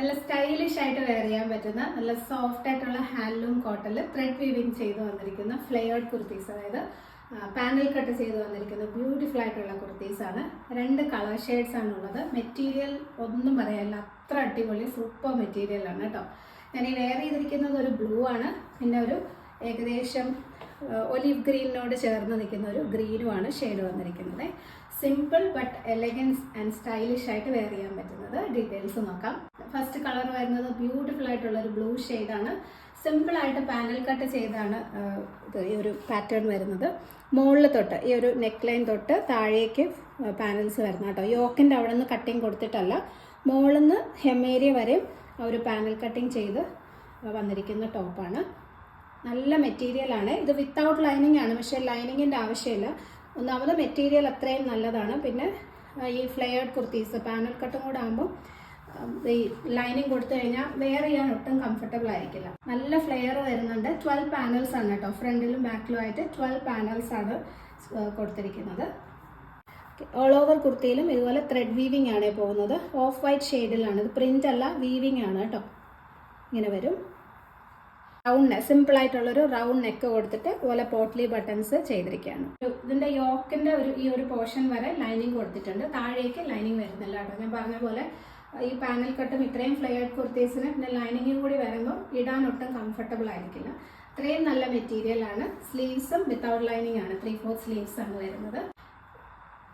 നല്ല സ്റ്റൈലിഷ് ആയിട്ട് വെയർ ചെയ്യാൻ പറ്റുന്ന നല്ല സോഫ്റ്റ് ആയിട്ടുള്ള ഹാൻഡ്ലൂം കോട്ടണിൽ ത്രെഡ് വീവിങ് ചെയ്ത് വന്നിരിക്കുന്ന ഫ്ലെയർഡ് കുർത്തീസ് അതായത് പാനൽ കട്ട് ചെയ്ത് വന്നിരിക്കുന്ന ബ്യൂട്ടിഫുൾ ആയിട്ടുള്ള കുർത്തീസ് ആണ്. രണ്ട് കളർ ഷെയ്ഡ്സ് ആണ് ഉള്ളത്. മെറ്റീരിയൽ ഒന്നും പറയാനില്ല. അത്ര അടിപൊളി സൂപ്പർ മെറ്റീരിയൽ ആണ് കേട്ടോ ഞാൻ ഈ വെയർ ചെയ്തിരിക്കുന്നത് ഒരു ബ്ലൂ ആണ്. പിന്നെ ഒരു ഏകദേശം ഒലിവ് ഗ്രീനിനോട് ചേർന്ന് നിൽക്കുന്ന ഒരു ഗ്രീനുമാണ് ഷെയ്ഡ് വന്നിരിക്കുന്നത്. Simple but elegance and stylish ആയിട്ട് വെയർ ചെയ്യാൻ പറ്റുന്നത്. ഡീറ്റെയിൽസ് നോക്കാം. ഫസ്റ്റ് കളർ വരുന്നത് ബ്യൂട്ടിഫുൾ ആയിട്ടുള്ള ഒരു ബ്ലൂ ആണ്. സിമ്പിൾ ആയിട്ട് പാനൽ കട്ട് ചെയ്താണ് ഈ ഒരു പാറ്റേൺ വരുന്നത്. മുകളിൽ തൊട്ട് ഈ ഒരു നെക്ക് ലൈൻ തൊട്ട് താഴേക്ക് പാനൽസ് വരുന്ന കേട്ടോ. യോക്കിന്റെ അവിടെ നിന്ന് കട്ടിങ് കൊടുത്തിട്ടല്ല മുകളിൽ നിന്ന് ഹെമേരിയ വരെയും ഒരു പാനൽ കട്ടിങ് ചെയ്ത് വന്നിരിക്കുന്ന ടോപ്പാണ് നല്ല മെറ്റീരിയൽ ആണ്. ഇത് വിത്തൗട്ട് ലൈനിങ് ആണ് പക്ഷേ ലൈനിങ്ങിന്റെ ആവശ്യമില്ല. ഒന്നാമത് മെറ്റീരിയൽ അത്രയും നല്ലതാണ്. പിന്നെ ഈ ഫ്ലെയർഡ് കുർത്തീസ് പാനൽ കട്ടും കൂടെ ആകുമ്പോൾ ഈ ലൈനിങ് കൊടുത്തു കഴിഞ്ഞാൽ വെയർ ചെയ്യാൻ ഒട്ടും കംഫർട്ടബിൾ ആയിരിക്കില്ല. നല്ല ഫ്ലെയർ വരുന്നുണ്ട്. ട്വൽവ് പാനൽസ് ആണ് കേട്ടോ. ഫ്രണ്ടിലും ബാക്കിലും ആയിട്ട് ട്വൽവ് പാനൽസ് ആണ് കൊടുത്തിരിക്കുന്നത്. ഓൾ ഓവർ കുർത്തിയിലും ഇതുപോലെ ത്രെഡ് വീവിംഗ് ആണ് പോകുന്നത്. ഓഫ് വൈറ്റ് ഷെയ്ഡിലാണ് ഇത് പ്രിന്റ് അല്ല വീവിംഗ് ആണ് കേട്ടോ. ഇങ്ങനെ വരും. റൗണ്ട് സിമ്പിൾ ആയിട്ടുള്ളൊരു റൗണ്ട് നെക്ക് കൊടുത്തിട്ട് ഇതുപോലെ പോട്ട്ലി ബട്ടൺസ് ചെയ്തിരിക്കുകയാണ്. ഇതിന്റെ യോക്കിന്റെ ഒരു ഈ ഒരു പോർഷൻ വരെ ലൈനിങ് കൊടുത്തിട്ടുണ്ട്. താഴേക്ക് ലൈനിങ് വരുന്നില്ല കേട്ടോ. ഞാൻ പറഞ്ഞ പോലെ ഈ പാനൽ കട്ടും ഇത്രയും ഫ്ലെയർഡ് കുർത്തീസിന് പിന്നെ ലൈനിങ്ങും കൂടി വരുമ്പോൾ ഇടാൻ ഒട്ടും കംഫർട്ടബിൾ ആയിരിക്കില്ല. അത്രയും നല്ല മെറ്റീരിയൽ ആണ്. സ്ലീവ്സും വിത്തൗട്ട് ലൈനിങ് ആണ്. ത്രീ ഫോർ സ്ലീവ്സ് ആണ് വരുന്നത്.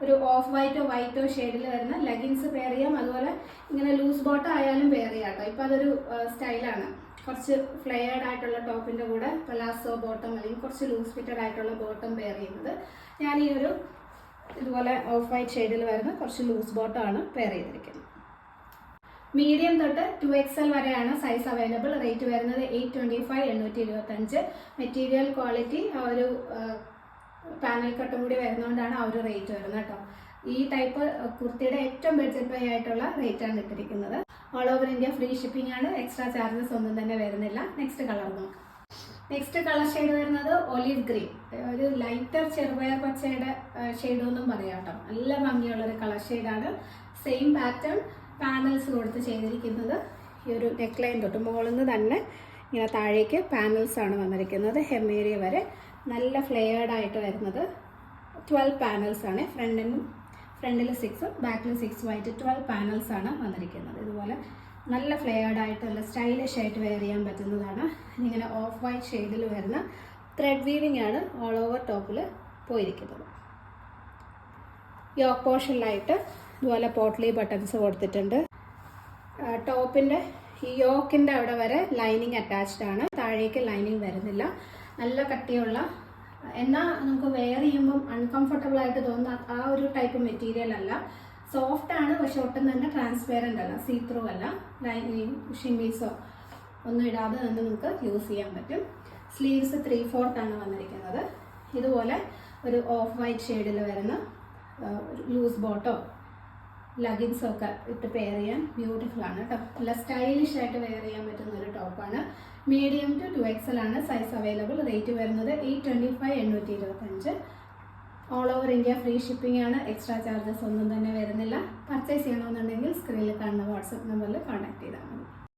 ഒരു ഓഫ് വൈറ്റോ വൈറ്റോ ഷെയ്ഡിൽ വരുന്ന ലെഗിൻസ് പെയർ ചെയ്യാം. അതുപോലെ ഇങ്ങനെ ലൂസ് ബോട്ടം ആയാലും പെയർ ചെയ്യാം കേട്ടോ ഇപ്പം അതൊരു സ്റ്റൈലാണ് കുറച്ച് ഫ്ലെയർഡ് ആയിട്ടുള്ള ടോപ്പിന്റെ കൂടെ പലാസോ ബോട്ടം അല്ലെങ്കിൽ കുറച്ച് ലൂസ് ഫിറ്റഡ് ആയിട്ടുള്ള ബോട്ടം പെയർ ചെയ്യുന്നത്. ഞാൻ ഈ ഒരു ഇതുപോലെ ഓഫ് വൈറ്റ് ഷെയ്ഡിൽ വരുന്ന കുറച്ച് ലൂസ് ബോട്ടമാണ് പെയർ ചെയ്തിരിക്കുന്നത്. മീഡിയം തൊട്ട് ടു എക്സ് എൽ വരെയാണ് സൈസ് അവൈലബിൾ റേറ്റ് വരുന്നത് എയ്റ്റ് ട്വന്റി ഫൈവ് എണ്ണൂറ്റി ഇരുപത്തഞ്ച് മെറ്റീരിയൽ ക്വാളിറ്റി ഒരു പാനൽ കട്ടും കൂടി വരുന്നതുകൊണ്ടാണ് ആ ഒരു റേറ്റ് വരുന്നത് കേട്ടോ ഈ ടൈപ്പ് കുർത്തിയുടെ ഏറ്റവും ബഡ്ജറ്റ് പേ ആയിട്ടുള്ള റേറ്റ് ആണ് ഇട്ടിരിക്കുന്നത്. All over India free shipping ആണ്. എക്സ്ട്രാ ചാർജസ് ഒന്നും തന്നെ വരുന്നില്ല. നെക്സ്റ്റ് കളർ നോക്കാം. നെക്സ്റ്റ് കളർ ഷെയ്ഡ് വരുന്നത് ഒലിവ് ഗ്രീൻ ഒരു ലൈറ്റർ ചെറുപയർ പച്ചയുടെ ഷെയ്ഡ് ഒന്നും പറയാം കേട്ടോ നല്ല ഭംഗിയുള്ള ഒരു കളർ ഷെയ്ഡാണ് സെയിം പാറ്റേൺ പാനൽസ് കൊടുത്ത് ചെയ്തിരിക്കുന്നത് ഈ ഒരു നെക്ലൈൻ ലൈൻ തൊട്ട് മുകളിൽ നിന്ന് തന്നെ ഇങ്ങനെ താഴേക്ക് പാനൽസ് ആണ് വന്നിരിക്കുന്നത്. ഹെമേരിയ വരെ നല്ല ഫ്ലെയേർഡ് ആയിട്ട് വരുന്നത് ട്വൽവ് പാനൽസ് ആണ്. ഫ്രണ്ടിനും ഫ്രണ്ടിൽ സിക്സും ബാക്കിൽ സിക്സും ആയിട്ട് ട്വൽവ് പാനൽസ് ആണ് വന്നിരിക്കുന്നത്. ഇതുപോലെ നല്ല ഫ്ലെയേർഡ് ആയിട്ട് നല്ല സ്റ്റൈലിഷ് ആയിട്ട് വെയർ ചെയ്യാൻ പറ്റുന്നതാണ്. ഇങ്ങനെ ഓഫ് വൈറ്റ് ഷെയ്ഡിൽ വരുന്ന ത്രെഡ് വീവിംഗ് ആണ് ഓൾ ഓവർ ടോപ്പിൽ പോയിരിക്കുന്നത്. യോക്ക് പോർഷനിലായിട്ട് ഇതുപോലെ പോട്ട്ലി ബട്ടൺസ് കൊടുത്തിട്ടുണ്ട്. ടോപ്പിന്റെ ഈ യോക്കിന്റെ അവിടെ വരെ ലൈനിങ് അറ്റാച്ച്ഡ് ആണ്. താഴേക്ക് ലൈനിങ് വരുന്നില്ല. നല്ല കട്ടിയുള്ള എന്നാൽ നമുക്ക് വെയർ ചെയ്യുമ്പം അൺകംഫർട്ടബിൾ ആയിട്ട് തോന്നുന്ന ആ ഒരു ടൈപ്പ് മെറ്റീരിയൽ അല്ല. സോഫ്റ്റ് ആണ് പക്ഷെ ഒട്ടും തന്നെ ട്രാൻസ്പെയറന്റ് അല്ല സീ ത്രൂ അല്ല ലൈനിങ് ഷിമ്മീസോ ഒന്നും ഇടാതെ തന്നെ നമുക്ക് യൂസ് ചെയ്യാൻ പറ്റും. സ്ലീവ്സ് ത്രീ ഫോർത്ത് ആണ് വന്നിരിക്കുന്നത്. ഇതുപോലെ ഒരു ഓഫ് വൈറ്റ് ഷെയ്ഡിൽ വരുന്ന ലൂസ് ബോട്ടോ ലഗിൻസ് ഒക്കെ ഇട്ട് പെയർ ചെയ്യാൻ ബ്യൂട്ടിഫുൾ ആണ് കേട്ടോ നല്ല സ്റ്റൈലിഷ് ആയിട്ട് വെയർ ചെയ്യാൻ പറ്റുന്ന ഒരു ടോപ്പാണ് മീഡിയം ടു ടു എക്സൽ ആണ് സൈസ് അവൈലബിൾ റേറ്റ് വരുന്നത് എയ്റ്റ് ട്വന്റി ഫൈവ് എണ്ണൂറ്റി ഇരുപത്തഞ്ച് all over India free shipping ആണ്. എക്സ്ട്രാ ചാർജസ് ഒന്നും തന്നെ വരുന്നില്ല. പർച്ചേസ് ചെയ്യണമെന്നുണ്ടെങ്കിൽ സ്ക്രീനിൽ കാണുന്ന വാട്സപ്പ് നമ്പറിൽ കോൺടാക്ട് ചെയ്താൽ മതി.